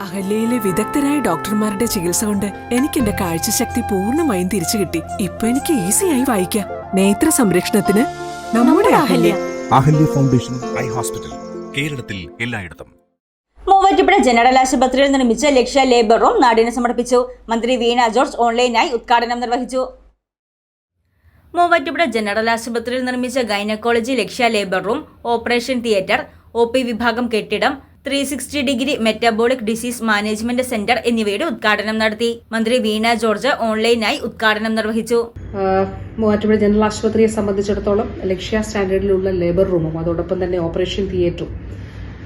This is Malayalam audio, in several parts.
അഹല്യയിലെ വിദഗ്ധരായ ഡോക്ടർമാരുടെ ചികിത്സ കൊണ്ട് എനിക്ക് എന്റെ കാഴ്ചശക്തി പൂർണമായും തിരിച്ചു കിട്ടി. ഇപ്പൊ എനിക്ക് ഈസിയായി വായിക്കാം. നേത്ര സംരക്ഷണത്തിന് നമ്മുടെ Ahalya. Ahalya foundation eye hospital കേരളത്തിൽ എല്ലായിടത്തും. മൂവാറ്റുപുഴ ജനറൽ ആശുപത്രിയിൽ നിർമ്മിച്ച ലക്ഷ്യ ലേബർ റൂം നാടിന് സമർപ്പിച്ചു. മന്ത്രി വീണ ജോർജ് ഓൺലൈനായി ഉദ്ഘാടനം നിർവഹിച്ചു. മൂവാറ്റുപുഴ ജനറൽ ആശുപത്രിയിൽ നിർമ്മിച്ച gynaecology Lakshya labour room operation theatre O P വിഭാഗം കെട്ടിടം three sixty degree metabolic disease management centre എന്നിവയുടെ ഉദ്ഘാടനം നടത്തി. മന്ത്രി വീണ ജോർജ് ഓൺലൈനായി ഉദ്ഘാടനം നിർവഹിച്ചു. മൂവാറ്റുപുഴ ജനറൽ ആശുപത്രിയെ സംബന്ധിച്ചിടത്തോളം ലക്ഷ്യ സ്റ്റാൻഡേർഡിലുള്ള ലേബർ റൂമും അതോടൊപ്പം തന്നെ ഓപ്പറേഷൻ തിയേറ്ററും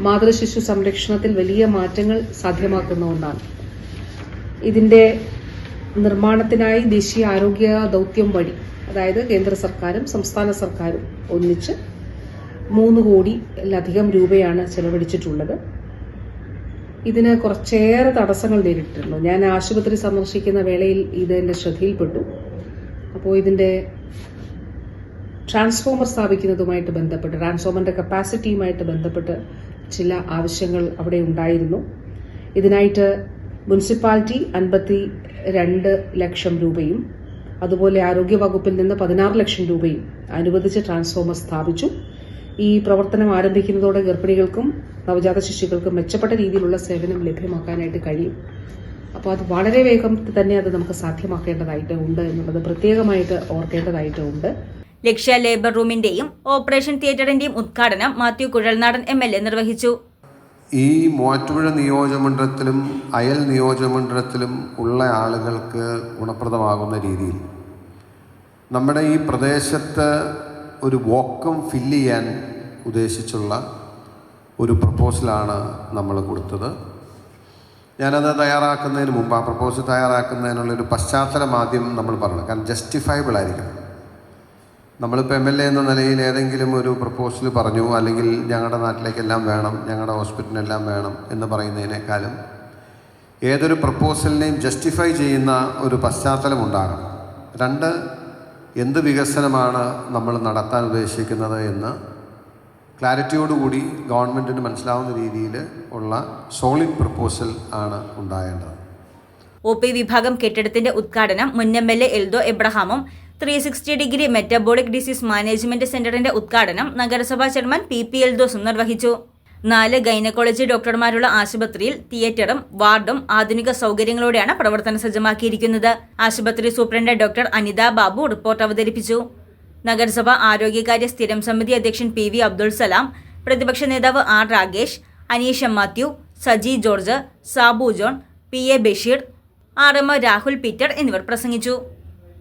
മാതൃശിശു സംരക്ഷണത്തിൽ വലിയ മാറ്റങ്ങൾ സാധ്യമാക്കുന്ന ഒന്നാണ് ഇതിന്റെ നിർമ്മാണത്തിനായി ദേശീയ ആരോഗ്യ ദൗത്യം വഴി അതായത് കേന്ദ്ര സർക്കാരും സംസ്ഥാന സർക്കാരും ഒന്നിച്ച് മൂന്ന് കോടിയിലധികം രൂപയാണ് ചെലവഴിച്ചിട്ടുള്ളത്. ഇതിന് കുറച്ചേറെ തടസ്സങ്ങൾ നേരിട്ടിരുന്നു ഞാൻ ആശുപത്രി സന്ദർശിക്കുന്ന വേളയിൽ ഇത് എന്റെ ശ്രദ്ധയിൽപ്പെട്ടു. അപ്പോൾ ഇതിന്റെ ട്രാൻസ്ഫോമർ സ്ഥാപിക്കുന്നതുമായിട്ട് ബന്ധപ്പെട്ട് ട്രാൻസ്ഫോമറിന്റെ കപ്പാസിറ്റിയുമായിട്ട് ബന്ധപ്പെട്ട് ചില ആവശ്യങ്ങൾ അവിടെ ഉണ്ടായിരുന്നു. ഇതിനായിട്ട് മുനിസിപ്പാലിറ്റി അൻപത്തി രണ്ട് ലക്ഷം രൂപയും അതുപോലെ ആരോഗ്യ വകുപ്പിൽ നിന്ന് പതിനാറ് ലക്ഷം രൂപയും അനുവദിച്ച് ട്രാൻസ്ഫോമർ സ്ഥാപിച്ചു. ഈ പ്രവർത്തനം ആരംഭിക്കുന്നതോടെ ഗർഭിണികൾക്കും നവജാത ശിശുക്കൾക്കും മെച്ചപ്പെട്ട രീതിയിലുള്ള സേവനം ലഭ്യമാക്കാനായിട്ട് കഴിയും. അപ്പോൾ അത് വളരെ വേഗം തന്നെ അത് നമുക്ക് സാധ്യമാക്കേണ്ടതായിട്ട് ഉണ്ട് എന്നുള്ളത് പ്രത്യേകമായിട്ട് ഓർക്കേണ്ടതായിട്ട് ഉണ്ട്. ലക്ഷ്യ ലേബർ റൂമിന്റെയും ഓപ്പറേഷൻ തിയേറ്ററിന്റെയും ഉദ്ഘാടനം Mathew Kuzhalnadan M L A നിർവഹിച്ചു. ഈ മൂവാറ്റുപുഴ നിയോജകമണ്ഡലത്തിലും അയൽ നിയോജകമണ്ഡലത്തിലും ഉള്ള ആളുകൾക്ക് ഗുണപ്രദമാകുന്ന രീതിയിൽ നമ്മുടെ ഈ പ്രദേശത്ത് ഒരു വോക്കം ഫില്ല് ചെയ്യാൻ ഉദ്ദേശിച്ചുള്ള ഒരു പ്രപ്പോസലാണ് നമ്മൾ കൊടുത്തത്. ഞാനത് തയ്യാറാക്കുന്നതിന് മുമ്പ് ആ പ്രപ്പോസൽ തയ്യാറാക്കുന്നതിനുള്ളൊരു പശ്ചാത്തലം ആദ്യം നമ്മൾ പറഞ്ഞു കാരണം ജസ്റ്റിഫയബിൾ ആയിരിക്കണം. നമ്മളിപ്പോൾ എം എൽ എ എന്ന നിലയിൽ ഏതെങ്കിലും ഒരു പ്രപ്പോസൽ പറഞ്ഞു അല്ലെങ്കിൽ ഞങ്ങളുടെ നാട്ടിലേക്കെല്ലാം വേണം ഞങ്ങളുടെ ഹോസ്പിറ്റലിനെല്ലാം വേണം എന്ന് പറയുന്നതിനേക്കാളും ഏതൊരു പ്രപ്പോസലിനെയും ജസ്റ്റിഫൈ ചെയ്യുന്ന ഒരു പശ്ചാത്തലം ഉണ്ടാകണം രണ്ട് എന്ത് വികസനമാണ് നമ്മൾ നടത്താൻ ഉദ്ദേശിക്കുന്നത് എന്ന് ക്ലാരിറ്റിയോടുകൂടി ഗവൺമെന്റിന് മനസ്സിലാവുന്ന രീതിയിൽ ഉള്ള സോളിഡ് പ്രപ്പോസൽ ആണ് ഉണ്ടായേണ്ടത്. ഒ പി വിഭാഗം കെട്ടിടത്തിന്റെ ഉദ്ഘാടനം മുൻ M L A Eldho എബ്രഹാമും three sixty degree metabolic disease management സെന്ററിന്റെ ഉദ്ഘാടനം നഗരസഭാ ചെയർമാൻ പി പി എൽദോസും നിർവഹിച്ചു നാല് ഗൈനക്കോളജി ഡോക്ടർമാരുള്ള ആശുപത്രിയിൽ തിയേറ്ററും വാർഡും ആധുനിക സൗകര്യങ്ങളോടെയാണ് പ്രവർത്തന സജ്ജമാക്കിയിരിക്കുന്നത്. ആശുപത്രി superintendent doctor Anitha Babu report അവതരിപ്പിച്ചു. നഗരസഭ ആരോഗ്യകാര്യ സ്ഥിരം സമിതി അധ്യക്ഷൻ പി വി അബ്ദുൾ സലാം പ്രതിപക്ഷ നേതാവ് R Ragesh Aneesha Mathew Saji George Sabu John P A Basheer R M Rahul Peter എന്നിവർ പ്രസംഗിച്ചു.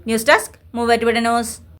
News desk Muvattupuzha